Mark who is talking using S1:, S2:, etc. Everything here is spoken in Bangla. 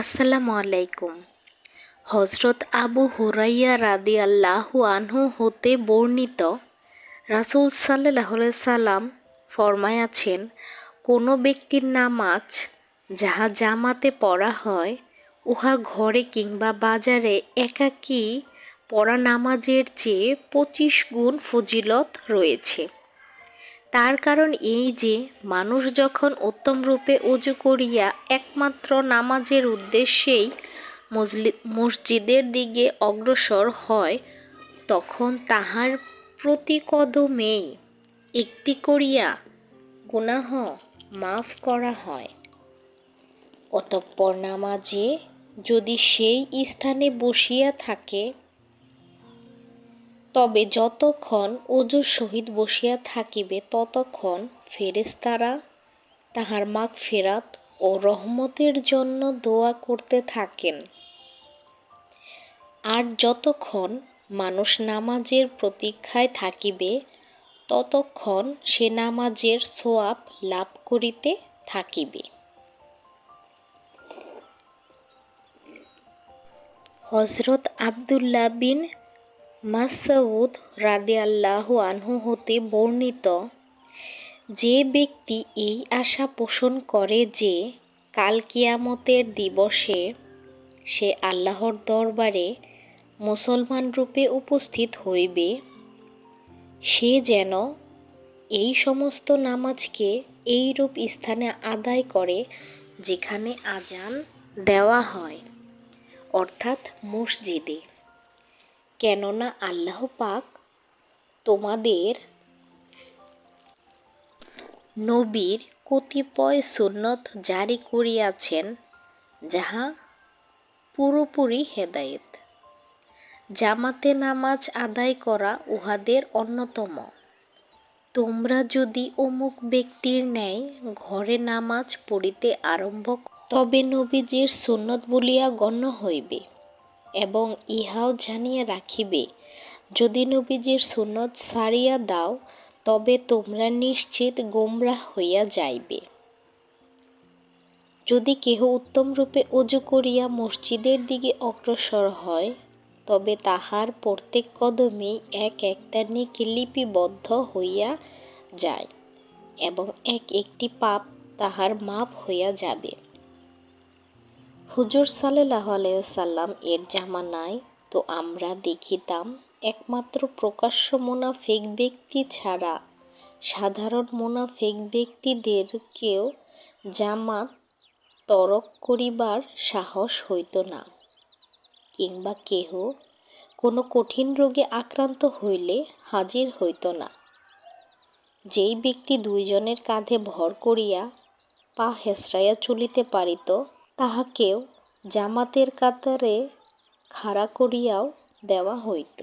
S1: আসসালামু আলাইকুম। হজরত আবু হুরাইয়া রাদি আল্লাহু আনহু হতে বর্ণিত রাসুল সাল্লাহ সাল্লাম ফরমায়াছেন, কোনো ব্যক্তির নামাজ যাহা জামাতে পড়া হয়, উহা ঘরে কিংবা বাজারে একাকী পড়া নামাজের চেয়ে পঁচিশ গুণ ফজিলত রয়েছে। তার কারণ এই যে, মানুষ যখন উত্তম রূপে উজু করিয়া একমাত্র নামাজের উদ্দেশ্যেই মসজিদের দিকে অগ্রসর হয়, তখন তাহার প্রতি কদমেই একটি করিয়া গুনাহ মাফ করা হয়। অতঃপর নামাজে যদি সেই স্থানে বসিয়া থাকে তবে যতক্ষণ অজুর সহিত বসিয়া থাকিবে ততক্ষণ ফেরেস্তারা তাহার মাগ ফেরাত ও রহমতের জন্য দোয়া করতে থাকেন। আর যতক্ষণ মানুষ নামাজের প্রতীক্ষায় থাকিবে, ততক্ষণ সে নামাজের সোয়াব লাভ করিতে থাকিবে। হজরত আবদুল্লাহ বিন মাসউদ আল্লাহ আনহু হতে বর্ণিত, যে ব্যক্তি এই আশা পোষণ করে যে কাল কিয়ামতের দিবসে সে আল্লাহর দরবারে মুসলমান রূপে উপস্থিত হইবে, সে যেন এই সমস্ত নামাজকে এই রূপ স্থানে আদায় করে যেখানে আজান দেওয়া হয়, অর্থাৎ মসজিদে। কেননা আল্লাহ পাক তোমাদের নবীর কতিপয় সুন্নত জারি করিয়াছেন, যাহা পুরোপুরি হেদায়েত। জামাতে নামাজ আদায় করা উহাদের অন্যতম। তোমরা যদি অমুক ব্যক্তির ন্যায় ঘরে নামাজ পড়িতে আরম্ভ তবে নবীজির সুন্নত বলিয়া গণ্য হইবে। এবং ইহাও জানিয়া রাখিবে, যদি নবীজির সুন্নত সারিয়া দাও, তবে তোমরা নিশ্চিত গোমরাহ হইয়া যাইবে। যদি কেহ উত্তম রূপে অজু করিয়া মসজিদের দিকে অগ্রসর হয়, তবে তাহার প্রত্যেক কদমেই এক একটা নিকে লিপিবদ্ধ হইয়া যায় এবং এক একটি পাপ তাহার মাপ হইয়া যাবে। হুজুর সাল্লাহ আলাইসাল্লাম এর জামানায় তো আমরা দেখিতাম একমাত্র প্রকাশ্য মোনাফেক ব্যক্তি ছাড়া। সাধারণ মোনাফেক ব্যক্তিদেরকেও জামাত তরক করিবার সাহস হইত না। কিংবা কেহ কোনো কঠিন রোগে আক্রান্ত হইলে হাজির হইত না। যেই ব্যক্তি দুইজনের কাঁধে ভর করিয়া পা হেসরাইয়া চলিতে পারিত তাহাকেও জামাতের কাতারে খাড়া করিয়াও দেওয়া হইত।